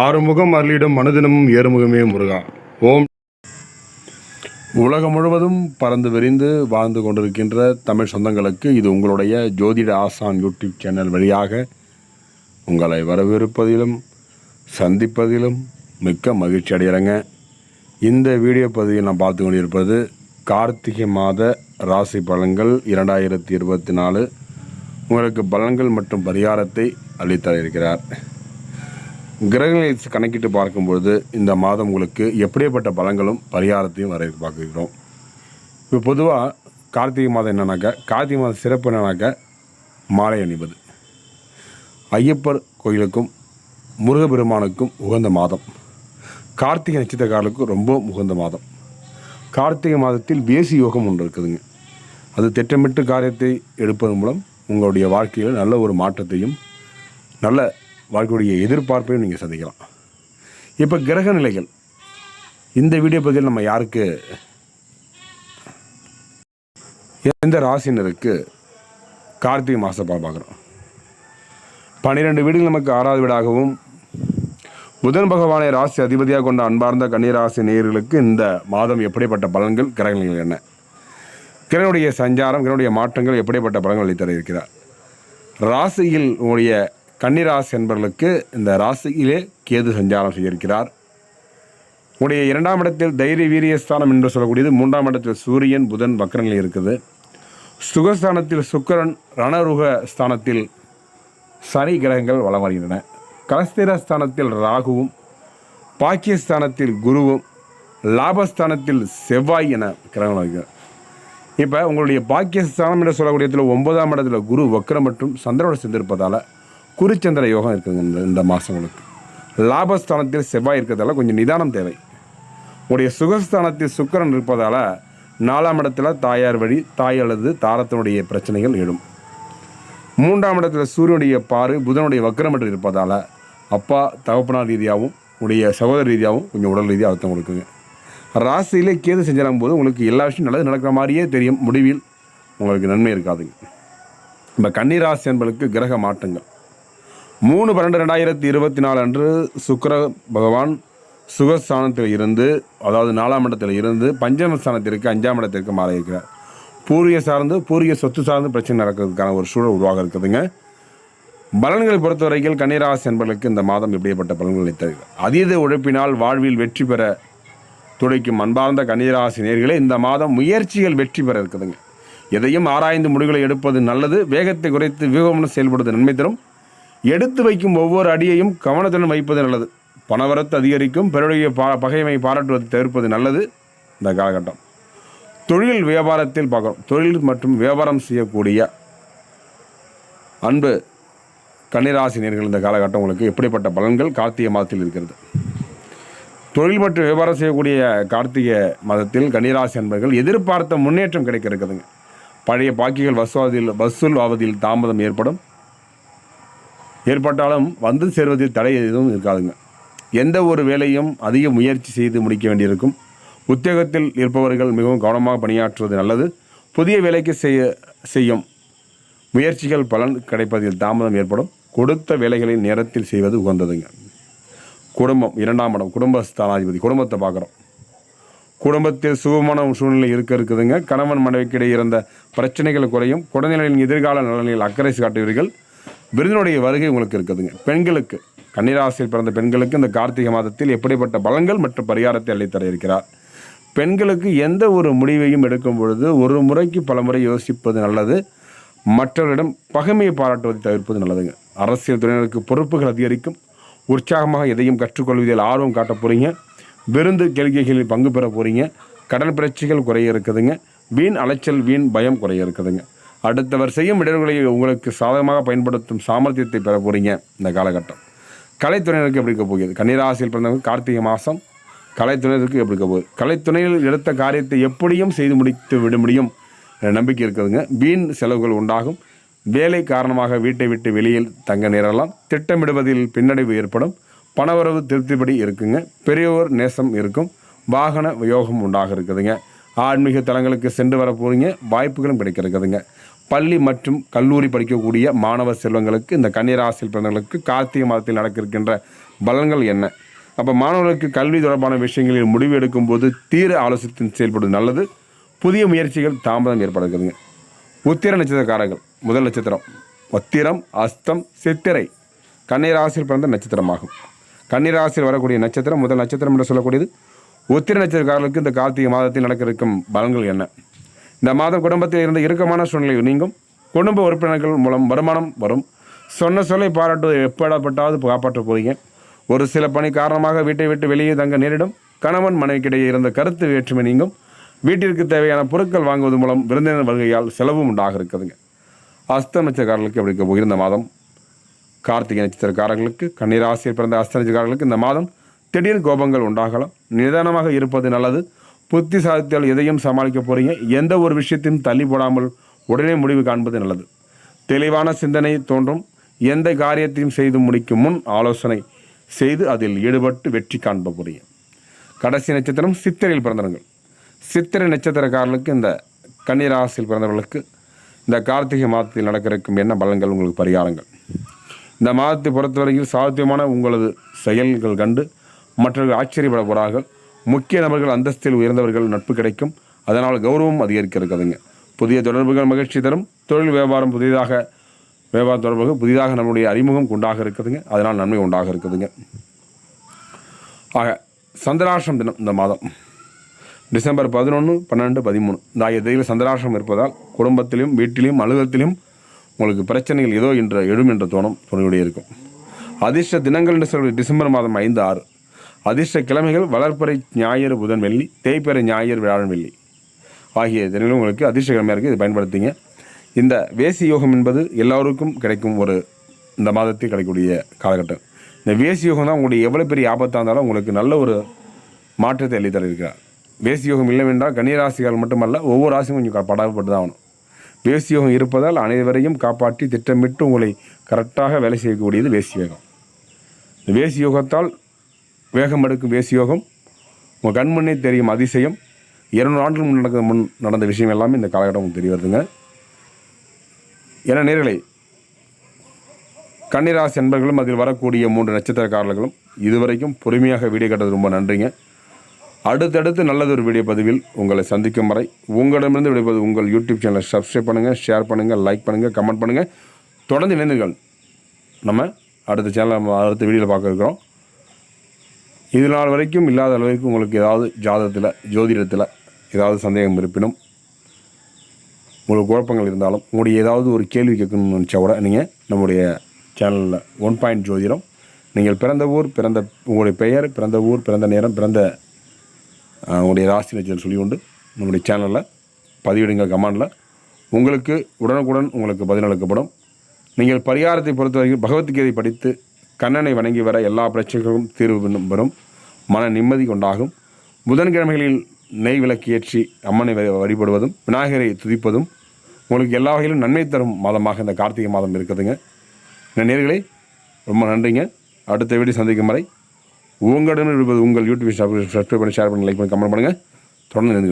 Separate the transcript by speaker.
Speaker 1: ஆறுமுகம் அருளிடம் மனுதினமும் ஏறுமுகமே முருகா. ஓம். உலகம் முழுவதும் பறந்து விரிந்து வாழ்ந்து கொண்டிருக்கின்ற தமிழ் சொந்தங்களுக்கு இது உங்களுடைய ஜோதிட ஆசான் யூடியூப் சேனல் வழியாக உங்களை வரவேற்பதிலும் சந்திப்பதிலும் மிக்க மகிழ்ச்சி அடைகிறேங்க. இந்த வீடியோ பதிவில் நான் பார்த்து கொண்டிருப்பது கார்த்திகை மாத ராசி பலன்கள் இரண்டாயிரத்தி இருபத்தி நாலு. உங்களுக்கு பலன்கள் மற்றும் பரிகாரத்தை அளித்தர இருக்கிறார் கிரகங்களை கணக்கிட்டு பார்க்கும்பொழுது இந்த மாதம் உங்களுக்கு எப்படிப்பட்ட பலங்களும் பரிகாரத்தையும் வர பார்க்கிறோம். இப்போ பொதுவாக கார்த்திகை மாதம் என்னன்னாக்கா கார்த்திகை மாதம் சிறப்பு என்னன்னாக்கா மாலை அணிவது. ஐயப்பர் கோயிலுக்கும் முருகப்பெருமானுக்கும் உகந்த மாதம். கார்த்திகை நட்சத்திரக்காரர்களுக்கும் ரொம்ப உகந்த மாதம். கார்த்திகை மாதத்தில் வேசி யோகம் ஒன்று இருக்குதுங்க. அது திட்டமிட்டு காரியத்தை எடுப்பதன் மூலம் உங்களுடைய வாழ்க்கையில் நல்ல ஒரு மாற்றத்தையும் நல்ல வாழ்க்கையுடைய எதிர்பார்ப்பையும் நீங்கள் சந்திக்கலாம். இப்போ கிரக நிலைகள். இந்த வீடியோ பகுதியில் நம்ம யாருக்கு? எந்த ராசினருக்கு கார்த்திகை மாதம் பார்க்குறோம். பன்னிரெண்டு வீடுகள் நமக்கு ஆறாவது வீடாகவும் புதன் பகவானை ராசி அதிபதியாக கொண்ட அன்பார்ந்த கன்னிராசி நேயர்களுக்கு இந்த மாதம் எப்படிப்பட்ட பலன்கள் கிரகங்கள் என்ன? கிரகனுடைய சஞ்சாரம் கிரகனுடைய மாற்றங்கள் எப்படிப்பட்ட பலன்கள் அளித்தர இருக்கிறார்? ராசியில் உங்களுடைய கன்னிராசி என்பவர்களுக்கு இந்த ராசியிலே கேது சஞ்சாரம் செய்திருக்கிறார். உங்களுடைய இரண்டாம் இடத்தில் தைரிய வீரியஸ்தானம் என்று சொல்லக்கூடியது மூன்றாம் இடத்தில் சூரியன் புதன் வக்கரங்கள் இருக்குது. சுகஸ்தானத்தில் சுக்கரன் ரணருக ஸ்தானத்தில் சனி கிரகங்கள் வளம் வருகின்றன. கலஸ்திரஸ்தானத்தில் ராகுவும் பாக்கியஸ்தானத்தில் குருவும் லாபஸ்தானத்தில் செவ்வாய் என கிரகங்கள் வருகிறது இப்போ உங்களுடைய பாக்கியஸ்தானம் என்று சொல்லக்கூடியதில் ஒன்பதாம் இடத்துல குரு வக்ரம் மற்றும் சந்திரனோடு சேர்ந்திருப்பதால் குருச்சந்திர யோகம் இருக்குங்க இந்த இந்த மாதங்களுக்கு லாபஸ்தானத்தில் செவ்வாய் இருக்கிறதால கொஞ்சம் நிதானம் தேவை. உங்களுடைய சுகஸ்தானத்தில் சுக்கரன் இருப்பதால் நாலாம் இடத்துல தாயார் வழி தாய் அல்லது தாரத்தினுடைய பிரச்சனைகள் எழும். மூன்றாம் இடத்துல சூரியனுடைய பாரு புதனுடைய வக்கரம் இருப்பதால் அப்பா தகப்பனார் ரீதியாகவும் உடைய சகோதர ரீதியாகவும் கொஞ்சம் உடல் ரீதியாக அர்த்தம் கொடுக்குங்க. ராசியிலே கேது செஞ்சிடும் போது உங்களுக்கு எல்லா விஷயம் நல்லது நடக்கிற மாதிரியே தெரியும். முடிவில் உங்களுக்கு நன்மை இருக்காதுங்க. நம்ம கன்னிராசி என்பதற்கு கிரக மாற்றங்கள். மூணு பன்னெண்டு ரெண்டாயிரத்தி இருபத்தி நாலு அன்று சுக்கர பகவான் சுகஸ்தானத்தில் இருந்து அதாவது நாலாம் இடத்தில் இருந்து பஞ்சம ஸ்தானத்திற்கு அஞ்சாம் இடத்திற்கு மாற இருக்கிறார் சார்ந்து பூரிய சொத்து சார்ந்து பிரச்சனை நடக்கிறதுக்கான ஒரு சூழல் உருவாக இருக்குதுங்க. பலன்களை பொறுத்தவரைக்கும் கன்னிராசி என்பதற்கு இந்த மாதம் எப்படிப்பட்ட பலன்களை தருகிறது அதீத உழைப்பினால் வாழ்வில் வெற்றி பெற துடைக்கும் அன்பார்ந்த கன்னிராசி நேர்களே இந்த மாதம் முயற்சிகள் வெற்றி பெற இருக்குதுங்க. எதையும் ஆராய்ந்து முடிவுகளை எடுப்பது நல்லது. வேகத்தை குறைத்து வியூகம்னு செயல்படுவது நன்மை தரும். எடுத்து வைக்கும் ஒவ்வொரு அடியையும் கவனத்துடன் வைப்பது நல்லது. பணவரத்து அதிகரிக்கும் பிறருடைய பா பகைமை பாராட்டுவதை தவிர்ப்பது நல்லது. இந்த காலகட்டம். தொழில் வியாபாரத்தில் பார்க்குறோம். தொழில் மற்றும் வியாபாரம் செய்யக்கூடிய அன்பு கன்னிராசினியர்கள் இந்த காலகட்டம் உங்களுக்கு எப்படிப்பட்ட பலன்கள் கார்த்திகை மாதத்தில் இருக்கிறது. தொழில் மற்றும் வியாபாரம் செய்யக்கூடிய கார்த்திகை மாதத்தில் கன்னிராசி அன்பர்கள் எதிர்பார்த்த முன்னேற்றம் கிடைக்க இருக்குதுங்க. பழைய பாக்கிகள் வசூல் வசூல் ஆவதில் தாமதம் ஏற்படும். ஏற்பட்டாலும் வந்து சேர்வதில் தடை எதுவும் இருக்காதுங்க. எந்த ஒரு வேலையும் அதிக முயற்சி செய்து முடிக்க வேண்டியிருக்கும். உத்தியோகத்தில் இருப்பவர்கள் மிகவும் கவனமாக பணியாற்றுவது நல்லது. புதிய வேலைக்கு செய்ய செய்யும் முயற்சிகள் பலன் கிடைப்பதில் தாமதம் ஏற்படும். கொடுத்த வேலைகளை நேரத்தில் செய்வது உகந்ததுங்க. குடும்பம் இரண்டாம் இடம் குடும்ப ஸ்தானாதிபதி குடும்பத்தை பார்க்குறோம். குடும்பத்தில் சுகமான சூழ்நிலை இருக்க இருக்குதுங்க. கணவன் மனைவிக்கிடையே இருந்த பிரச்சனைகள் குறையும். குழந்தைகளின் எதிர்கால நலனில் அக்கறை காட்டுவீர்கள். விருந்தினுடைய வருகை உங்களுக்கு இருக்குதுங்க. பெண்களுக்கு கன்னிராசியில் பிறந்த பெண்களுக்கு இந்த கார்த்திகை மாதத்தில் எப்படிப்பட்ட பலங்கள் மற்றும் பரிகாரத்தை அள்ளித்தர இருக்கிறார்? பெண்களுக்கு எந்த ஒரு முடிவையும் எடுக்கும் பொழுது ஒரு முறைக்கு பல முறை யோசிப்பது நல்லது. மற்றவரிடம் பகைமையை பாராட்டுவதை தவிர்ப்பது நல்லதுங்க. அரசியல் துறையினருக்கு பொறுப்புகள் அதிகரிக்கும். உற்சாகமாக எதையும் கற்றுக்கொள்வதில் ஆர்வம் காட்ட போகிறீங்க விருந்து கேள்விகளில் பங்கு பெற போகிறீங்க கடன் பிரச்சனைகள் குறைய இருக்குதுங்க. வீண் அலைச்சல் வீண் பயம் குறைய இருக்குதுங்க. அடுத்தவர் செய்யும் இடர்களை உங்களுக்கு சாதகமாக பயன்படுத்தும் சாமர்த்தியத்தை பெற போகிறீங்க இந்த காலகட்டம். கலைத்துறையினருக்கு எப்படி இருக்க போகிறது கன்னிராசியில் பிறந்தவங்க கார்த்திகை மாதம் கலைத்துறையினருக்கு எப்படி இருக்க போகுது? கலைத்துறையில் எடுத்த காரியத்தை எப்படியும் செய்து முடித்து விட முடியும் நம்பிக்கை இருக்குதுங்க. வீண் செலவுகள் உண்டாகும். வேலை காரணமாக வீட்டை விட்டு வெளியில் தங்க நேரலாம். திட்டமிடுவதில் பின்னடைவு ஏற்படும். பணவரவு திருப்திப்படி இருக்குங்க. பெரியோர் நேசம் இருக்கும். வாகன யோகம் உண்டாக இருக்குதுங்க. ஆன்மீக தலங்களுக்கு சென்று வர போகிறீங்க வாய்ப்புகளும் கிடைக்கிறதுங்க. இருக்குதுங்க பள்ளி மற்றும் கல்லூரி படிக்கக்கூடிய மாணவ செல்வங்களுக்கு இந்த கன்னிராசியில் பிறந்தவர்களுக்கு கார்த்திகை மாதத்தில் நடக்க இருக்கின்ற பலன்கள் என்ன? அப்போ மாணவர்களுக்கு கல்வி தொடர்பான விஷயங்களில் முடிவு எடுக்கும்போது தீர ஆலோசித்து செயல்படுவது நல்லது. புதிய முயற்சிகள் தாமதம் ஏற்படுகிறதுங்க. உத்திர நட்சத்திரக்காரர்கள் முதல் நட்சத்திரம். உத்திரம் அஸ்தம் சித்திரை. கன்னிராசியில் பிறந்த நட்சத்திரமாகும். கன்னிராசியில் வரக்கூடிய நட்சத்திரம் முதல் நட்சத்திரம் என்று சொல்லக்கூடியது. உத்திர நட்சத்திரக்காரர்களுக்கு இந்த கார்த்திகை மாதத்தில் நடக்க இருக்கும் பலன்கள் என்ன? இந்த மாதம் குடும்பத்தில் இருந்த இறுக்கமான சூழ்நிலை நீங்கும். குடும்ப உறுப்பினர்கள் மூலம் வருமானம் வரும். சொன்ன சொல்லை பாராட்டுவது எப்படப்பட்டாவது காப்பாற்ற போறீங்க ஒரு சில பணி காரணமாக வீட்டை விட்டு வெளியே தங்க நேரிடும். கணவன் மனைவிக்கிடையே இருந்த கருத்து வேற்றுமை நீங்கும். வீட்டிற்கு தேவையான பொருட்கள் வாங்குவது மூலம் விருந்தினர் வருகையால் செலவும் உண்டாக இருக்குதுங்க அஸ்தமிச்சக்காரர்களுக்கு எப்படி இருக்க போகிற இந்த மாதம்? கார்த்திகை நட்சத்திரக்காரர்களுக்கு கன்னிராசியில் பிறந்த அஸ்தமிச்சக்காரர்களுக்கு இந்த மாதம் திடீர் கோபங்கள் உண்டாகலாம். நிதானமாக இருப்பது நல்லது. புத்திசாலித்தால் எதையும் சமாளிக்க போறீங்க. எந்த ஒரு விஷயத்தையும் தள்ளி போடாமல் உடனே முடிவு காண்பது நல்லது. தெளிவான சிந்தனை தோன்றும். எந்த காரியத்தையும் செய்து முடிக்கும் முன் ஆலோசனை செய்து அதில் ஈடுபட்டு வெற்றி காண்ப போறீங்க. கடைசி நட்சத்திரம் சித்திரையில் பிறந்தவர்கள். சித்திரை நட்சத்திரக்காரர்களுக்கு இந்த கன்னிராசியில் பிறந்தவர்களுக்கு இந்த கார்த்திகை மாதத்தில் நடக்க இருக்கும் என்ன பலன்கள் உங்களுக்கு பரிகாரங்கள்? இந்த மாதத்தை பொறுத்தவரையில் சாத்தியமான உங்களது செயல்கள் கண்டு மற்றவர்கள் ஆச்சரியப்பட போகிறார்கள் முக்கிய நபர்கள் அந்தஸ்தில் உயர்ந்தவர்கள் நட்பு கிடைக்கும். அதனால் கௌரவம் அதிகரிக்க இருக்குதுங்க புதிய தொடர்புகள் மகிழ்ச்சி தரும். தொழில் வியாபாரம் புதிதாக வியாபார தொடர்புகள் புதிதாக நம்முடைய அறிமுகம் உண்டாக இருக்குதுங்க. அதனால் நன்மை உண்டாக இருக்குதுங்க. ஆக சந்திராஷ்டம் தினம் இந்த மாதம். டிசம்பர் பதினொன்று பன்னெண்டு பதிமூணு. இந்த ஆகிய தெய்வ சந்திராஷ்டம் இருப்பதால் குடும்பத்திலும் வீட்டிலும் அலுவலகத்திலும் உங்களுக்கு பிரச்சனைகள் ஏதோ என்ற எழும் என்ற தோணம் துணையுடைய இருக்கும். அதிர்ஷ்ட தினங்கள் என்று சொல்வது டிசம்பர் மாதம் ஐந்து ஆறு. அதிர்ஷ்ட கிழமைகள் வளர்ப்பறை ஞாயிறு புதன் வெள்ளி தேய்ப்பறை ஞாயிறு வியாழன் வெள்ளி ஆகிய தினங்களும் உங்களுக்கு அதிர்ஷ்ட கிழமையாக இருக்குது இதை பயன்படுத்திங்க. இந்த வேசி யோகம் என்பது எல்லோருக்கும் கிடைக்கும் ஒரு இந்த மாதத்தில் கிடைக்கக்கூடிய காலகட்டம். இந்த வேசி யோகம் தான் உங்களுடைய எவ்வளோ பெரிய ஆபத்தாக இருந்தாலும் உங்களுக்கு நல்ல ஒரு மாற்றத்தை அள்ளித்தர இருக்கிறார் வேசி யோகம் இல்லைவென்றால் கன்னிராசிகள் மட்டுமல்ல ஒவ்வொரு ராசியும் கொஞ்சம் படாப்பட்டு தான் ஆகணும். வேசி யோகம் இருப்பதால் அனைவரையும் காப்பாற்றி திட்டமிட்டு உங்களை கரெக்டாக வேலை செய்யக்கூடியது வேசி யோகம். இந்த வேசி யோகத்தால் வேகம் எடுக்கும் உங்கள் கண்முன்னே தெரியும் அதிசயம். இருநூறு ஆண்டுகள் முன் நடக்க முன் நடந்த விஷயம் எல்லாமே இந்த காலகட்டம் தெரிய வருதுங்க என நேர்களை கன்னிராசி என்பர்களும் அதில் வரக்கூடிய மூன்று நட்சத்திரக்காரர்களும் இதுவரைக்கும் பொறுமையாக வீடியோ கேட்டது ரொம்ப நன்றிங்க. அடுத்தடுத்து நல்லதொரு வீடியோ பதிவில் உங்களை சந்திக்கும் வரை உங்களிடமிருந்து விடைபது உங்கள் யூடியூப் சேனலை சப்ஸ்கிரைப் பண்ணுங்கள் ஷேர் பண்ணுங்கள் லைக் பண்ணுங்கள் கமெண்ட் பண்ணுங்கள் தொடர்ந்து இணைந்துகள் நம்ம அடுத்த சேனலை அடுத்த வீடியோவில் பார்க்க இருக்கிறோம். இது நாள் வரைக்கும் இல்லாத அளவுக்கு உங்களுக்கு ஏதாவது ஜாதகத்தில் ஜோதிடத்தில் ஏதாவது சந்தேகம் இருப்பினும் உங்களுக்கு குழப்பங்கள் இருந்தாலும் உங்களுடைய ஏதாவது ஒரு கேள்வி கேட்கணும்னு நினச்சா கூட நீங்கள் நம்முடைய சேனலில் ஒன் பாயிண்ட் ஜோதிடம் நீங்கள் பிறந்த ஊர் பிறந்த உங்களுடைய பெயர் பிறந்த ஊர் பிறந்த நேரம் பிறந்த உங்களுடைய ராசி நட்சத்திரம் சொல்லி கொண்டு நம்முடைய சேனலில் பதிவிடுங்க கமெண்டில். உங்களுக்கு உடனுக்குடன் உங்களுக்கு பதில் அளிக்கப்படும். நீங்கள் பரிகாரத்தை பொறுத்தவரைக்கும் பகவத்கீதை படித்து கண்ணனை வணங்கி வர எல்லா பிரச்சனைகளும் தீர்வு பெறும் வரும் மன நிம்மதி கொண்டாகும். புதன்கிழமைகளில் நெய் விளக்கு ஏற்றி அம்மனை வ- வழிபடுவதும் விநாயகரை துதிப்பதும் உங்களுக்கு எல்லா வகையிலும் நன்மை தரும் மாதமாக இந்த கார்த்திகை மாதம் இருக்குதுங்க. இந்த நேர்களை ரொம்ப நன்றிங்க. அடுத்த வீடு சந்திக்கும் வரை உங்களிடம் இருப்பது உங்கள் யூடியூப் சப்ஸ்கிரைப் பண்ணி ஷேர் பண்ணி லைக் பண்ணி கமெண்ட் பண்ணுங்கள் தொடர்ந்து